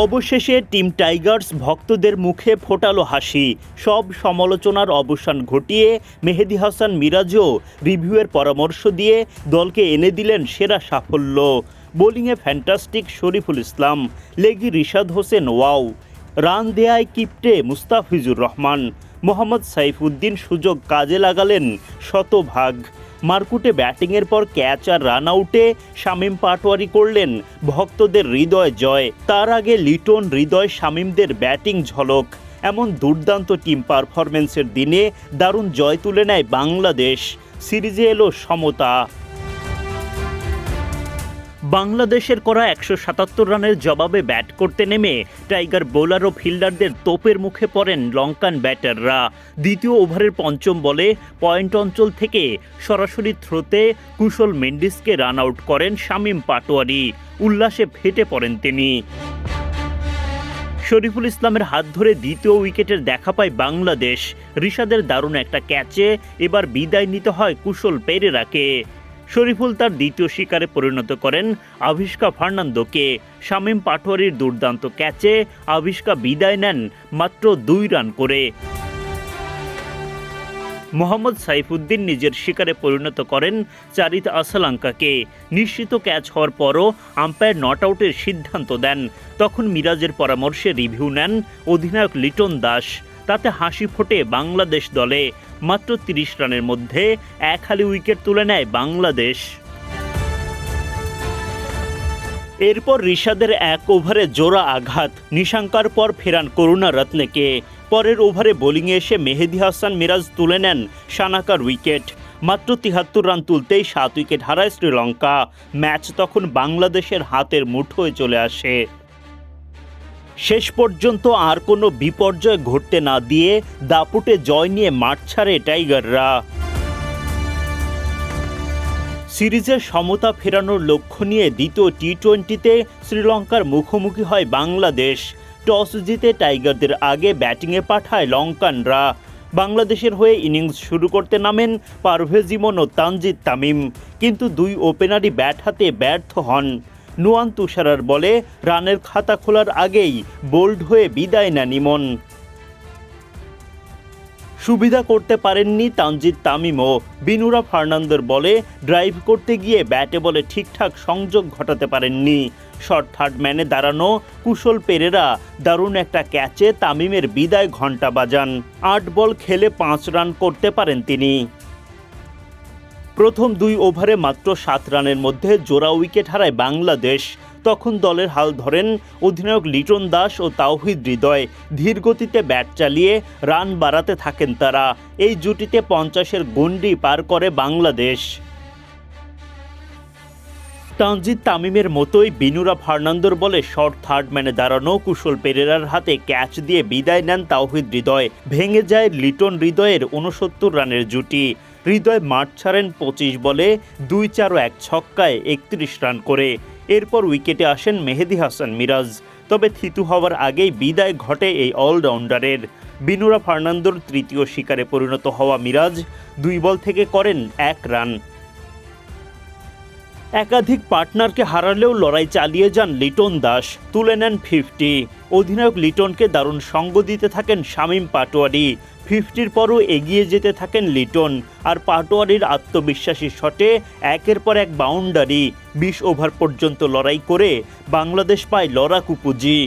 অবশেষে team Tigers ভক্তদের মুখে ফোটালো হাসি। সব সমালোচনার অবসান ঘটিয়ে মেহেদি হাসান মিরাজও রিভিউয়ের পরামর্শ দিয়ে দলকে এনে দিলেন সেরা সাফল্য। বোলিংয়ে ফ্যান্টাস্টিক শরীফুল ইসলাম, লেগি রিশাদ হোসেন ওয়াও, রান দেয়ায় কিপ্টে মুস্তাফিজুর রহমান, মোহাম্মদ সাইফুদ্দিন সুযোগ কাজে লাগালেন শতভাগ। মারকুটে ব্যাটিংয়ের পর ক্যাচ আর রান আউটে শামীম পাটোয়ারি করলেন ভক্তদের হৃদয় জয়। তার আগে লিটন হৃদয় শামীমদের ব্যাটিং ঝলক। এমন দুর্দান্ত টিম পারফরমেন্সের দিনে দারুণ জয় তুলে নেয় বাংলাদেশ। সিরিজে এলো সমতা। বাংলাদেশের করা একশো সাতাত্তর রানের জবাবে ব্যাট করতে নেমে টাইগার বোলার ও ফিল্ডারদের তোপের মুখে পড়েন লঙ্কান ব্যাটাররা। দ্বিতীয় ওভারের পঞ্চম বলে পয়েন্ট অঞ্চল থেকে সরাসরি থ্রোতে কুশল মেন্ডিসকে রান আউট করেন শামীম পাটোয়ারি। উল্লাসে ফেটে পড়েন তিনি। শরীফুল ইসলামের হাত ধরে দ্বিতীয় উইকেটের দেখা পায় বাংলাদেশ। ঋষাদের দারুণ একটা ক্যাচে এবার বিদায় নিতে হয় কুশল পেরেরাকে। শরীফুল তার দ্বিতীয় শিকারে পরিণত করেন আভিষ্কা ফার্নান্দোকে। শামীম পাটোয়ারির দুর্দান্ত ক্যাচে আভিষ্কা বিদায় নেন মাত্র দুই রান করে। মোহাম্মদ সাইফুদ্দিন নিজের শিকারে পরিণত করেন চারিত আসালাঙ্কাকে। নিশ্চিত ক্যাচ হওয়ার পরও আম্পায়ার নট আউটের সিদ্ধান্ত দেন। তখন মিরাজের পরামর্শে রিভিউ নেন অধিনায়ক লিটন দাস। তাতে হাসি ফোটে বাংলাদেশ দলে। মাত্র তিরিশ রানের মধ্যে এক হালি উইকেট তুলে নেয় বাংলাদেশ। এরপর ঋষাদের এক ওভারে জোড়া আঘাত। নিশাঙ্কার পর ফেরান করুণা রত্নেকে। পরের ওভারে বোলিংয়ে এসে মেহেদি হাসান মিরাজ তুলে নেন সানাকার উইকেট। মাত্র তিহাত্তর রান তুলতেই সাত উইকেট হারায় শ্রীলঙ্কা। ম্যাচ তখন বাংলাদেশের হাতের মুঠোয় চলে আসে। শেষ পর্যন্ত আর কোনো বিপর্যয় ঘটতে না দিয়ে দাপুটে জয় নিয়ে মাঠ ছাড়ে টাইগাররা। সিরিজের সমতা ফেরানোর লক্ষ্য নিয়ে দ্বিতীয় টি টোয়েন্টিতে শ্রীলঙ্কার মুখোমুখি হয় বাংলাদেশ। টস জিতে টাইগারদের আগে ব্যাটিংয়ে পাঠায় লঙ্কানরা। বাংলাদেশের হয়ে ইনিংস শুরু করতে নামেন পারভেজ ইমন ও তানজিদ তামিম। কিন্তু দুই ওপেনারই ব্যাট হাতে ব্যর্থ হন। নুয়ান তুষারার বলে, রানের খাতা খোলার আগেই বোল্ড হয়ে বিদায় নেন ইমন। সুবিধা করতে পারেননি তানজিদ তামিমও। বিনুরা ফার্নান্দোর বলে, ড্রাইভ করতে গিয়ে ব্যাটে বলে ঠিকঠাক সংযোগ ঘটাতে পারেননি। শর্ট থার্ড ম্যানে দাঁড়ানো কুশল পেরেরা দারুণ একটা ক্যাচে তামিমের বিদায় ঘণ্টা বাজান। আট বল খেলে পাঁচ রান করতে পারেন তিনি। প্রথম দুই ওভারে মাত্র সাত রানের মধ্যে জোড়া উইকেট হারায় বাংলাদেশ। তখন দলের হাল ধরেন অধিনায়ক লিটন দাস ও তাওহিদ হৃদয়। ধীর গতিতে ব্যাট চালিয়ে রান বাড়াতে থাকেন তারা। এই জুটিতে পঞ্চাশের গণ্ডি পার করে বাংলাদেশ। তানজিদ তামিমের মতোই বিনুরা ফার্নান্দোর বলে শর্ট থার্ড ম্যানে দাঁড়ানো কুশল পেরেরার হাতে ক্যাচ দিয়ে বিদায় নেন তাওহিদ হৃদয়। ভেঙে যায় লিটন হৃদয়ের উনসত্তর রানের জুটি। হৃদয় মাঠ ছাড়েন পঁচিশ বলে দুই চার ও এক ছক্কায় একত্রিশ রান করে। এরপর উইকেটে আসেন মেহেদি হাসান মিরাজ। তবে থিতু হওয়ার আগেই বিদায় ঘটে এই অলরাউন্ডারের। বিনুরা ফার্নান্দোর তৃতীয় শিকারে পরিণত হওয়া মিরাজ দুই বল থেকে করেন এক রান। একাধিক পার্টনারকে হারালেও লড়াই চালিয়ে যান লিটন দাস। তুলে নেন ফিফটি। অধিনায়ক লিটনকে দারুণ সঙ্গ দিতে থাকেন শামীম পাটোয়ারি। ফিফটির পরও এগিয়ে যেতে থাকেন লিটন। আর পাটোয়ারির আত্মবিশ্বাসী শটে একের পর এক বাউন্ডারি। বিশ ওভার পর্যন্ত লড়াই করে বাংলাদেশ পায় লড়াকু পুঁজি।